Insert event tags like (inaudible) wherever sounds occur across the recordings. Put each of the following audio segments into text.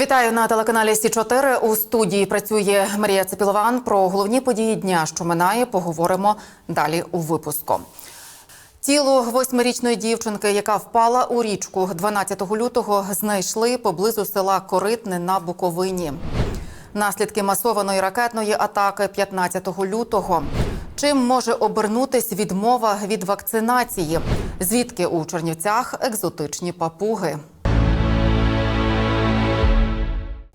Вітаю на телеканалі Сі 4 У студії працює Марія Цепілован. Про головні події дня, що минає, поговоримо далі у випуску. Тіло восьмирічної дівчинки, яка впала у річку 12 лютого, знайшли поблизу села Коритне на Буковині. Наслідки масованої ракетної атаки 15 лютого. Чим може обернутись відмова від вакцинації? Звідки у Чернівцях екзотичні папуги?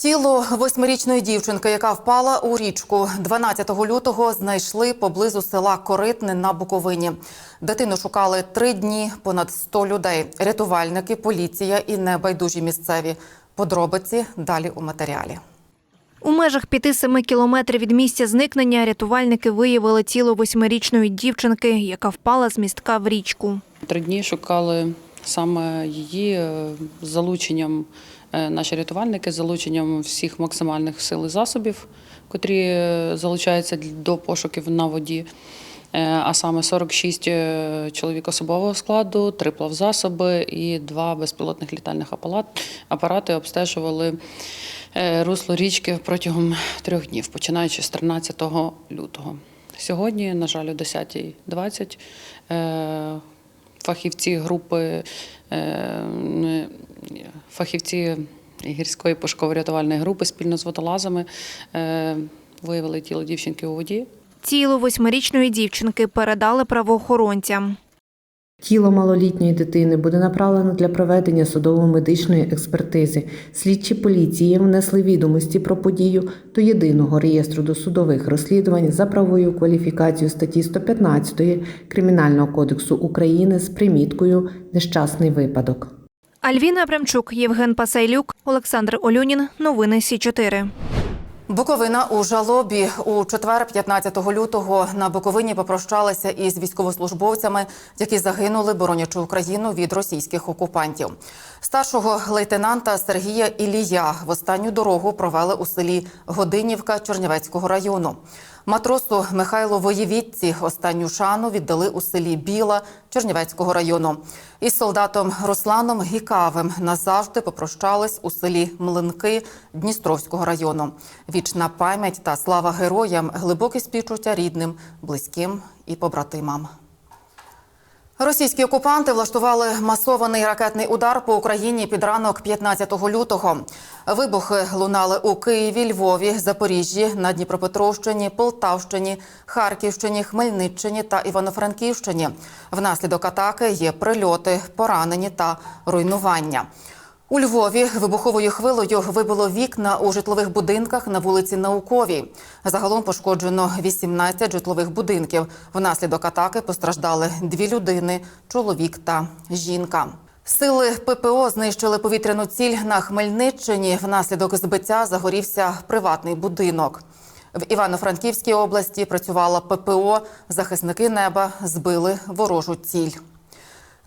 Тіло восьмирічної дівчинки, яка впала у річку 12 лютого, знайшли поблизу села Коритне на Буковині. Дитину шукали три дні, понад 100 людей. Рятувальники, поліція і небайдужі місцеві. Подробиці далі у матеріалі. У межах 5-7 кілометрів від місця зникнення рятувальники виявили тіло восьмирічної дівчинки, яка впала з містка в річку. Три дні шукали саме її е, з залученням наші рятувальники, з залученням всіх максимальних сил і засобів, котрі е, залучаються до пошуків на воді. Е, А саме 46 е, чоловік особового складу, три плавзасоби і два безпілотних літальних апарат- апарати обстежували е, русло річки протягом трьох днів, починаючи з 13 лютого. Сьогодні, на жаль, о 10.20 е, фахівці групи, е, фахівці гірської пошуково-рятувальної групи спільно з водолазами е, виявили тіло дівчинки у воді. Тіло восьмирічної дівчинки передали правоохоронцям. Тіло малолітньої дитини буде направлено для проведення судово-медичної експертизи. Слідчі поліції внесли відомості про подію до єдиного реєстру досудових розслідувань за правовою кваліфікацією статті 115 Кримінального кодексу України з приміткою Нещасний випадок. Альвіна Абрамчук, Євген Пасайлюк, Олександр Олюнін. Новини Сі 4 Буковина у жалобі у четвер, 15 лютого, на Буковині попрощалися із військовослужбовцями, які загинули, боронячи Україну від російських окупантів. Старшого лейтенанта Сергія Ілія в останню дорогу провели у селі Годинівка Чернівецького району. Матросу Михайло Воєвідці останню шану віддали у селі Біла Чернівецького району. Із солдатом Русланом Гікавим назавжди попрощались у селі Млинки Дністровського району. Вічна пам'ять та слава героям, глибоке співчуття рідним, близьким і побратимам. Російські окупанти влаштували масований ракетний удар по Україні під ранок 15 лютого. Вибухи лунали у Києві, Львові, Запоріжжі, на Дніпропетровщині, Полтавщині, Харківщині, Хмельниччині та Івано-Франківщині. Внаслідок атаки є прильоти, поранені та руйнування. У Львові вибуховою хвилею вибило вікна у житлових будинках на вулиці Науковій. Загалом пошкоджено 18 житлових будинків. Внаслідок атаки постраждали дві людини – чоловік та жінка. Сили ППО знищили повітряну ціль на Хмельниччині. Внаслідок збиття загорівся приватний будинок. В Івано-Франківській області працювала ППО. Захисники неба збили ворожу ціль.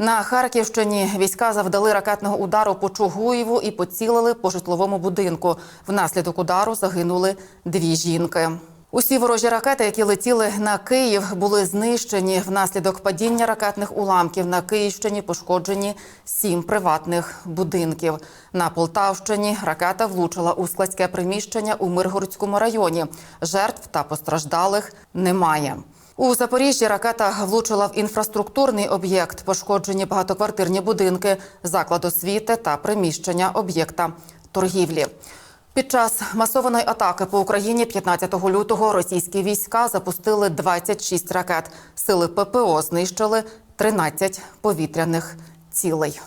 На Харківщині війська завдали ракетного удару по Чугуєву і поцілили по житловому будинку. Внаслідок удару загинули дві жінки. Усі ворожі ракети, які летіли на Київ, були знищені. Внаслідок падіння ракетних уламків на Київщині пошкоджені сім приватних будинків. На Полтавщині ракета влучила у складське приміщення у Миргородському районі. Жертв та постраждалих немає. У Запоріжжі ракета влучила в інфраструктурний об'єкт, пошкоджені багатоквартирні будинки, заклад освіти та приміщення об'єкта торгівлі. Під час масованої атаки по Україні 15 лютого російські війська запустили 26 ракет. Сили ППО знищили 13 повітряних цілей.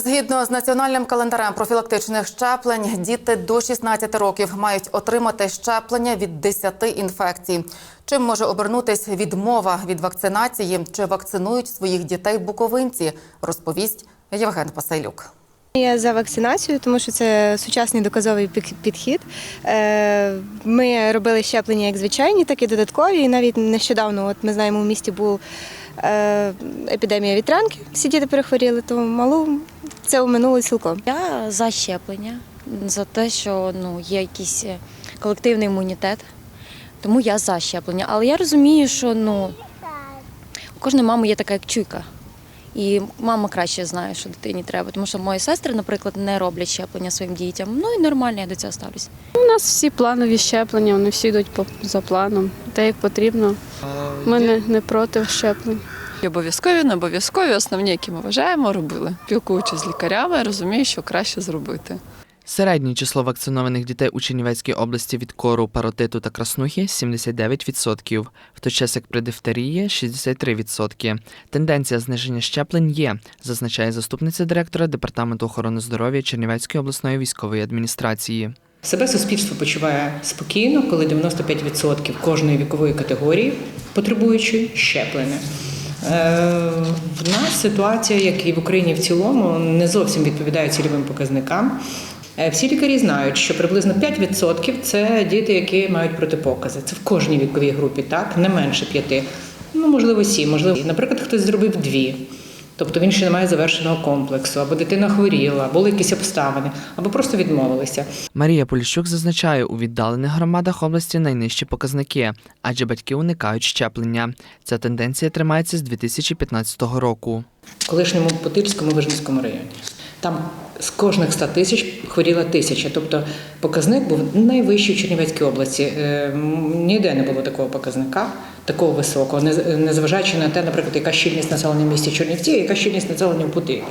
Згідно з національним календарем профілактичних щеплень, діти до 16 років мають отримати щеплення від 10 інфекцій. Чим може обернутись відмова від вакцинації? Чи вакцинують своїх дітей буковинці? Розповість Євген Пасайлюк. Я за вакцинацію, тому що це сучасний доказовий підхід. Е, Ми робили щеплення як звичайні, так і додаткові. І навіть нещодавно, от ми знаємо, у місті був е, епідемія вітрянки. Всі діти перехворіли, то малу це оминуло цілком. Я за щеплення, за те, що ну, є якийсь е, колективний імунітет. Тому я за щеплення. Але я розумію, що ну, у кожної мами є така як чуйка. І мама краще знає, що дитині треба. Тому що мої сестри, наприклад, не роблять щеплення своїм дітям. Ну і нормально, я до цього ставлюсь. У нас всі планові щеплення, вони всі йдуть по за планом, те як потрібно. Ми не, не проти щеплень. І Обов'язкові, не обов'язкові, основні, які ми вважаємо, робили. Спілкуючись з лікарями, розумію, що краще зробити. Середнє число вакцинованих дітей у Чернівецькій області від кору, паротиту та краснухи 79%, в той час як при дифтерії 63%. Тенденція зниження щеплень є, зазначає заступниця директора Департаменту охорони здоров'я Чернівецької обласної військової адміністрації. Себе суспільство почуває спокійно, коли 95% кожної вікової категорії потребуючої щеплення. Е, В нас ситуація, як і в Україні в цілому, не зовсім відповідає цільовим показникам. Е, Всі лікарі знають, що приблизно 5% це діти, які мають протипокази. Це в кожній віковій групі, так не менше п'яти. Ну можливо, сім, можливо, наприклад, хтось зробив дві. Тобто він ще не має завершеного комплексу, або дитина хворіла, були якісь обставини, або просто відмовилися. Марія Поліщук зазначає, у віддалених громадах області найнижчі показники, адже батьки уникають щеплення. Ця тенденція тримається з 2015 року. в колишньому Потильському Вижницькому районі. Там з кожних 100 тисяч хворіла тисяча. Тобто показник був найвищий в Чернівецькій області. Е, Ніде не було такого показника, такого високого, незважаючи на те, наприклад, яка щільність населення в місті Чернівці, яка щільність населення в Путилі.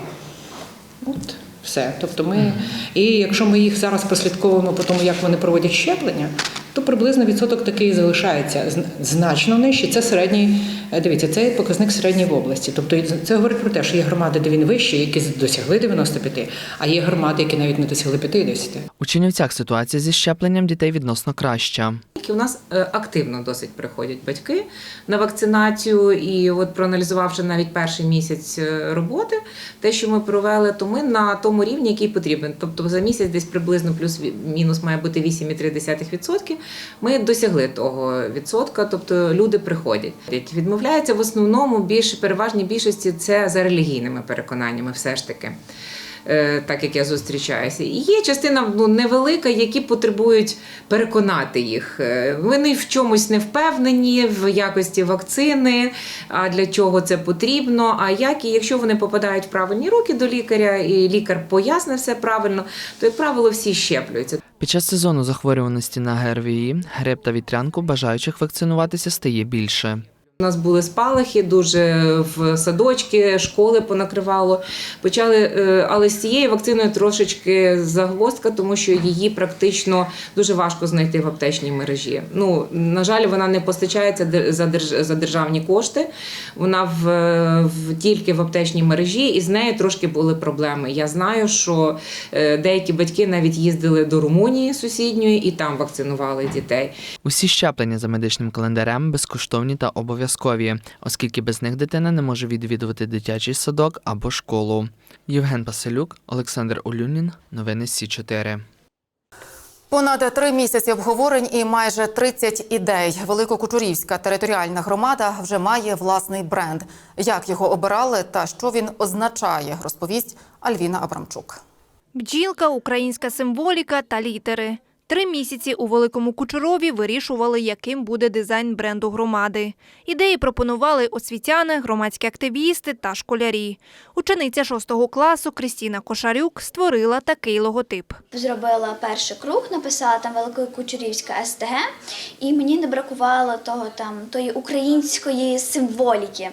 От все. Тобто ми, і якщо ми їх зараз прослідковуємо по тому, як вони проводять щеплення, то приблизно відсоток такий залишається Зн- значно нижче. Це середній, е, дивіться, це показник середній в області. Тобто це говорить про те, що є громади, де він вищий, які досягли 95, а є громади, які навіть не досягли 50. У Чернівцях ситуація зі щепленням дітей відносно краща. У нас е, активно досить приходять батьки на вакцинацію, і от проаналізувавши навіть перший місяць е, роботи, те, що ми провели, то ми на тому рівні, який потрібен. Тобто за місяць десь приблизно плюс-мінус має бути 8,3%. Ми досягли того відсотка, тобто люди приходять. Відмовляються в основному більш переважній більшості це за релігійними переконаннями, все ж таки. Е, так як я зустрічаюся. І є частина ну, невелика, які потребують переконати їх. Е, Вони в чомусь не впевнені в якості вакцини, а для чого це потрібно. А як і якщо вони попадають в правильні руки до лікаря, і лікар пояснив все правильно, то як правило всі щеплюються. Під час сезону захворюваності на ГРВІ, грип та вітрянку бажаючих вакцинуватися стає більше. У нас були спалахи, дуже в садочки, школи понакривало. Почали, е, але з цією вакциною трошечки загвоздка, тому що її практично дуже важко знайти в аптечній мережі. Ну на жаль, вона не постачається за державні кошти. Вона в, в тільки в аптечній мережі, і з нею трошки були проблеми. Я знаю, що е, деякі батьки навіть їздили до Румунії сусідньої і там вакцинували дітей. Усі щеплення за медичним календарем безкоштовні та обов'язкові, оскільки без них дитина не може відвідувати дитячий садок або школу. Євген Паселюк, Олександр Олюнін. Новини Сі 4 Понад три місяці обговорень і майже 30 ідей. Великокучурівська територіальна громада вже має власний бренд. Як його обирали та що він означає, розповість Альвіна Абрамчук. Бджілка, українська символіка та літери. Три місяці у Великому Кучерові вирішували, яким буде дизайн бренду громади. Ідеї пропонували освітяни, громадські активісти та школярі. Учениця шостого класу Крістіна Кошарюк створила такий логотип. Зробила перший круг, написала там Великокучурівська СТГ, і мені не бракувало того там тої української символіки.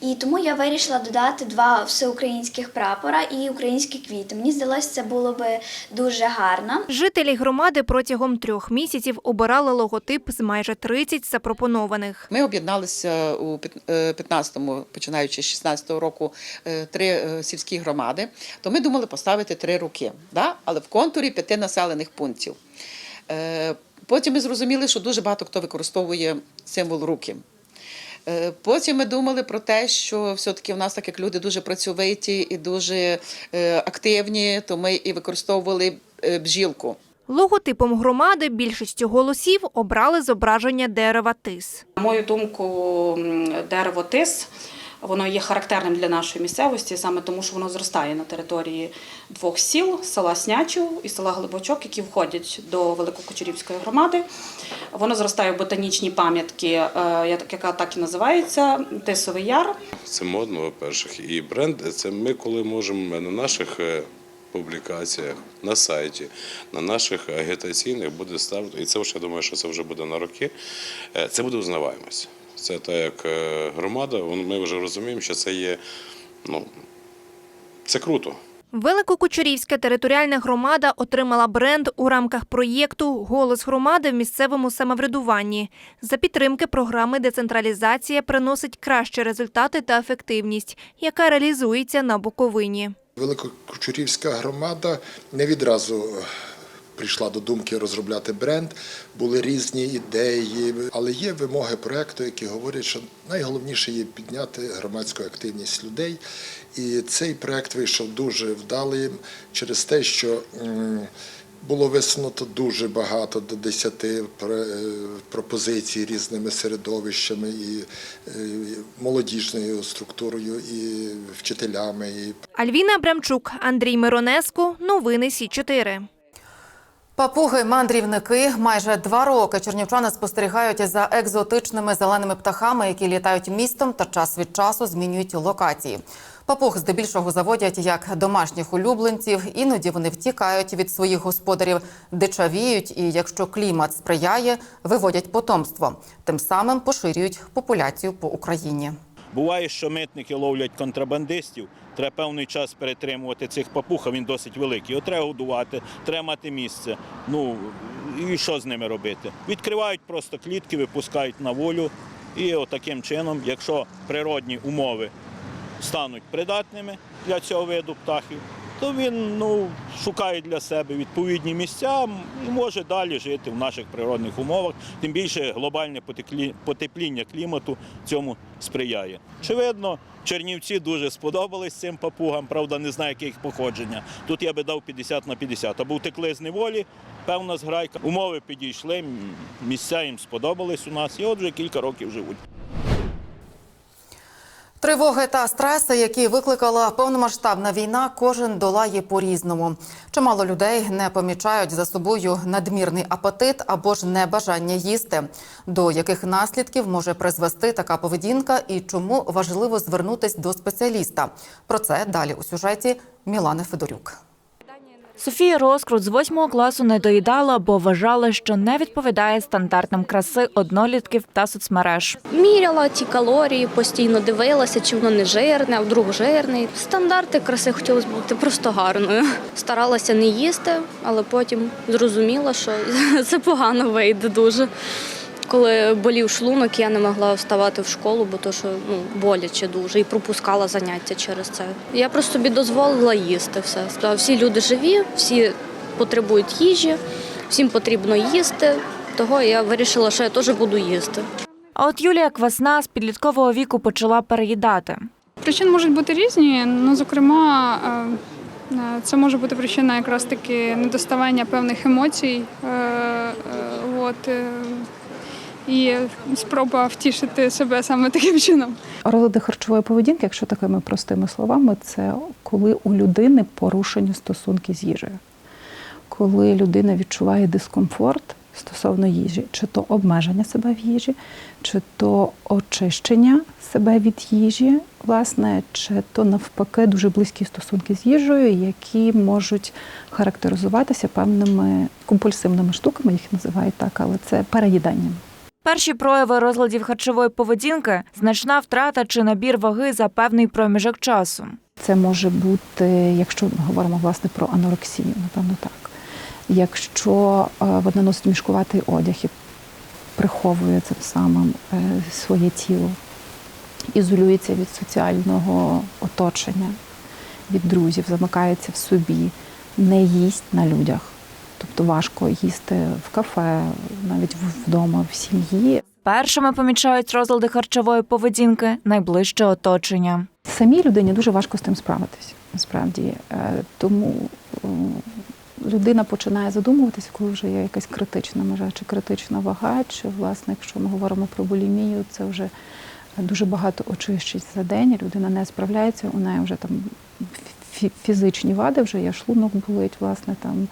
І тому я вирішила додати два всеукраїнських прапора і українські квіти. Мені здалося, це було би дуже гарно. Жителі громади протягом трьох місяців обирали логотип з майже 30 запропонованих. Ми об'єдналися у 15-му, починаючи з 16-го року, е, три е, сільські громади. То ми думали поставити три руки, да? але в контурі п'яти населених пунктів. Е, Потім ми зрозуміли, що дуже багато хто використовує символ руки. Е, Потім ми думали про те, що все-таки в нас, так як люди дуже працьовиті і дуже е, активні, то ми і використовували е, бжілку. Логотипом громади більшістю голосів обрали зображення дерева тис. На мою думку, дерево тис Воно є характерним для нашої місцевості, саме тому, що воно зростає на території двох сіл села Снячів і села Глибочок, які входять до Великокочурівської громади. Воно зростає в ботанічній пам'ятки, е, яка так і називається Тисовий Яр. Це модно, по-перше. І бренд це ми, коли можемо на наших е, публікаціях, на сайті, на наших агітаційних буде ставити, і це вже я думаю, що це вже буде на роки. е, Це буде узнаваємость. Це так як е, громада, ми вже розуміємо, що це є, ну, це круто. Великокучурівська територіальна громада отримала бренд у рамках проєкту Голос громади в місцевому самоврядуванні. За підтримки програми Децентралізація приносить кращі результати та ефективність, яка реалізується на Буковині. Великокучурівська громада не відразу е, прийшла до думки розробляти бренд. Були різні ідеї, але є вимоги проекту, які говорять, що найголовніше є підняти громадську активність людей. І цей проект вийшов дуже вдалим через те, що було висунуто дуже багато до 10 пр- е, пропозицій різними середовищами і е, молодіжною структурою, і вчителями, Альвіна Абрамчук, Андрій Миронеску. Новини Сі 4 Папуги-мандрівники майже два роки чернівчани спостерігають за екзотичними зеленими птахами, які літають містом та час від часу змінюють локації. Папуг здебільшого заводять як домашніх улюбленців, іноді вони втікають від своїх господарів, дичавіють і, якщо клімат сприяє, виводять потомство. Тим самим поширюють популяцію по Україні. Буває, що митники ловлять контрабандистів. Треба певний час перетримувати цих папуг, а він досить великий. Його треба годувати, треба мати місце. Ну і що з ними робити? Відкривають просто клітки, випускають на волю. І отаким чином, якщо природні умови стануть придатними для цього виду птахів, то він ну, шукає для себе відповідні місця і може далі жити в наших природних умовах. Тим більше глобальне потепління клімату цьому сприяє. Очевидно, Чернівці дуже сподобались цим папугам, правда, не знаю, яке їх походження. Тут я би дав 50 на 50. Або втекли з неволі, певна зграйка. Умови підійшли, місця їм сподобались у нас, і от вже кілька років живуть. Тривоги та стреси, які викликала повномасштабна війна, кожен долає по-різному. Чимало людей не помічають за собою надмірний апетит або ж небажання їсти. До яких наслідків може призвести така поведінка і чому важливо звернутися до спеціаліста? Про це далі у сюжеті Мілани Федорюк. Софія Розкрут з восьмого класу не доїдала, бо вважала, що не відповідає стандартам краси однолітків та соцмереж. Міряла ті калорії, постійно дивилася, чи воно не жирне, а вдруг жирний. Стандарти краси хотілося бути просто гарною. Старалася не їсти, але потім зрозуміла, що (laughs) це погано вийде дуже. Коли болів шлунок, я не могла вставати в школу, бо то що ну боляче дуже, і пропускала заняття через це. Я просто собі дозволила їсти все. Всі люди живі, всі потребують їжі, всім потрібно їсти. Того я вирішила, що я теж буду їсти. А от Юлія Квасна з підліткового віку почала переїдати. Причини можуть бути різні. Ну, зокрема, е, е, це може бути причина якраз таки недоставання певних емоцій. е, От, і спроба втішити себе саме таким чином. Розлади харчової поведінки, якщо такими простими словами, це коли у людини порушені стосунки з їжею. Коли людина відчуває дискомфорт стосовно їжі, чи то обмеження себе в їжі, чи то очищення себе від їжі, власне, чи то навпаки дуже близькі стосунки з їжею, які можуть характеризуватися певними компульсивними штуками, їх називають так, але це переїданням. Перші прояви розладів харчової поведінки значна втрата чи набір ваги за певний проміжок часу. Це може бути, якщо ми говоримо власне про анорексію, напевно, так. Якщо е, вона носить мішкуватий одяг і приховує цим самим е, своє тіло, ізолюється від соціального оточення, від друзів, замикається в собі, не їсть на людях. Тобто важко їсти в кафе, навіть вдома, в сім'ї. Першими помічають розлади харчової поведінки найближче оточення. Самій людині дуже важко з тим справитись, насправді. Е, Тому людина починає задумуватися, коли вже є якась критична межа чи критична вага, чи, власне, якщо ми говоримо про булімію, це вже дуже багато очищень за день, людина не справляється, у неї вже там фізичні вади, вже є шлунок болить, власне, там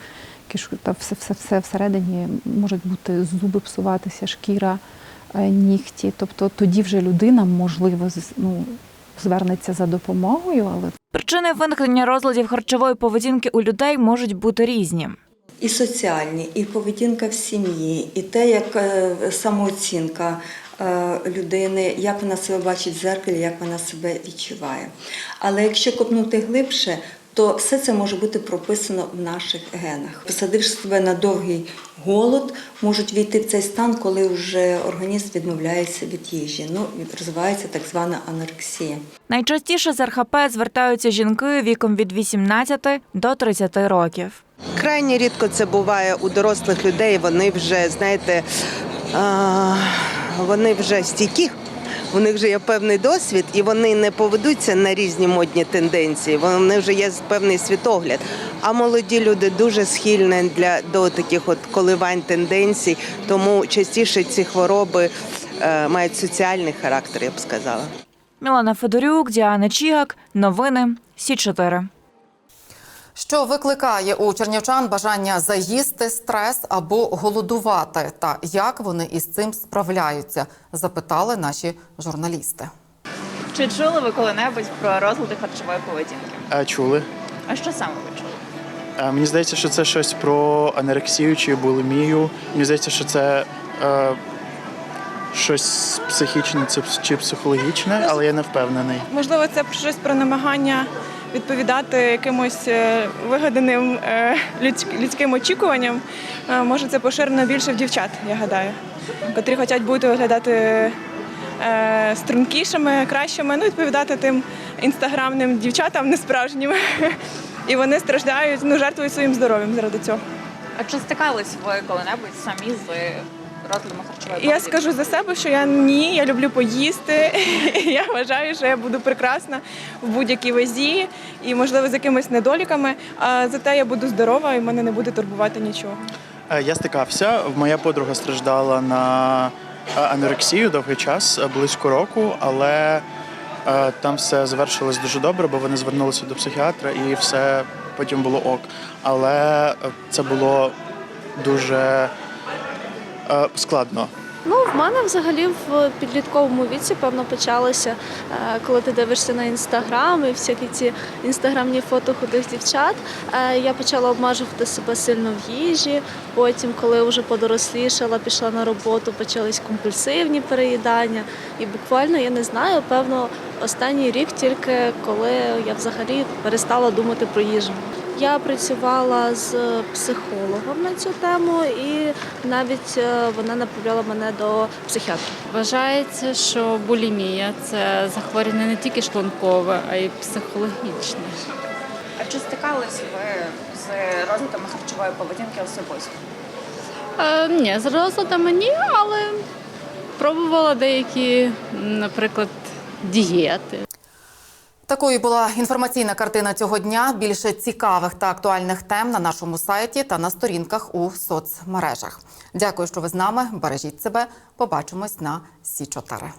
кишку, та все, все, все всередині можуть бути зуби псуватися, шкіра, е, нігті. Тобто тоді вже людина, можливо, ну, звернеться за допомогою, але Причини виникнення розладів харчової поведінки у людей можуть бути різні. І соціальні, і поведінка в сім'ї, і те, як е, самооцінка е, людини, як вона себе бачить в зеркалі, як вона себе відчуває. Але якщо копнути глибше, то все це може бути прописано в наших генах. Посадивши себе на довгий голод, можуть війти в цей стан, коли вже організм відмовляється від їжі. Ну, розвивається так звана анорексія. Найчастіше з РХП звертаються жінки віком від 18 до 30 років. Крайні рідко це буває у дорослих людей. Вони вже, знаєте, вони вже стійкі. У них вже є певний досвід, і вони не поведуться на різні модні тенденції. Вони вже є певний світогляд. А молоді люди дуже схильні для до таких от коливань тенденцій, тому частіше ці хвороби е, мають соціальний характер, я б сказала. Мілана Федорюк, Діана Чігак. Новини Сі 4 Що викликає у чернівчан бажання заїсти стрес або голодувати, та як вони із цим справляються? Запитали наші журналісти. Чи чули ви коли-небудь про розлади харчової поведінки? А, чули. А що саме ви чули? А, мені здається, що це щось про анорексію чи булімію. Мені здається, що це е, щось психічне чи психологічне, але я не впевнений. Можливо, це щось про намагання відповідати якимось е, вигаданим е, людським очікуванням. Е, Може, це поширено більше в дівчат, я гадаю, котрі хочуть бути виглядати стрункішими, кращими, ну, відповідати тим інстаграмним дівчатам несправжнім. (laughs) І вони страждають, ну, жертвують своїм здоров'ям заради цього. А чи стикались ви коли-небудь самі з розладами харчової Я скажу за себе, що я ні, я люблю поїсти. (laughs) Я вважаю, що я буду прекрасна в будь-якій вазі і, можливо, з якимись недоліками. А зате я буду здорова і мене не буде турбувати нічого. Е, Я стикався. Моя подруга страждала на е, анорексію довгий час, е, близько року, але там все завершилось дуже добре, бо вони звернулися до психіатра і все потім було ок. Але це було дуже складно. Ну, в мене взагалі в підлітковому віці, певно, почалося, е, коли ти дивишся на інстаграм і всякі ці інстаграмні фото худих дівчат. Е, Я почала обмежувати себе сильно в їжі. Потім, коли вже подорослішала, пішла на роботу, почались компульсивні переїдання. І буквально, я не знаю, певно, останній рік тільки коли я взагалі перестала думати про їжу. Я працювала з психологом на цю тему, і навіть е, вона направляла мене до психіатра. Вважається, що булімія це захворювання не тільки шлункове, а й психологічне. А чи стикались ви з розладами харчової поведінки особисто? Е, ні, з розладами ні, але пробувала деякі, наприклад, дієти. Такою була інформаційна картина цього дня. Більше цікавих та актуальних тем на нашому сайті та на сторінках у соцмережах. Дякую, що ви з нами. Бережіть себе. Побачимось на Сі 4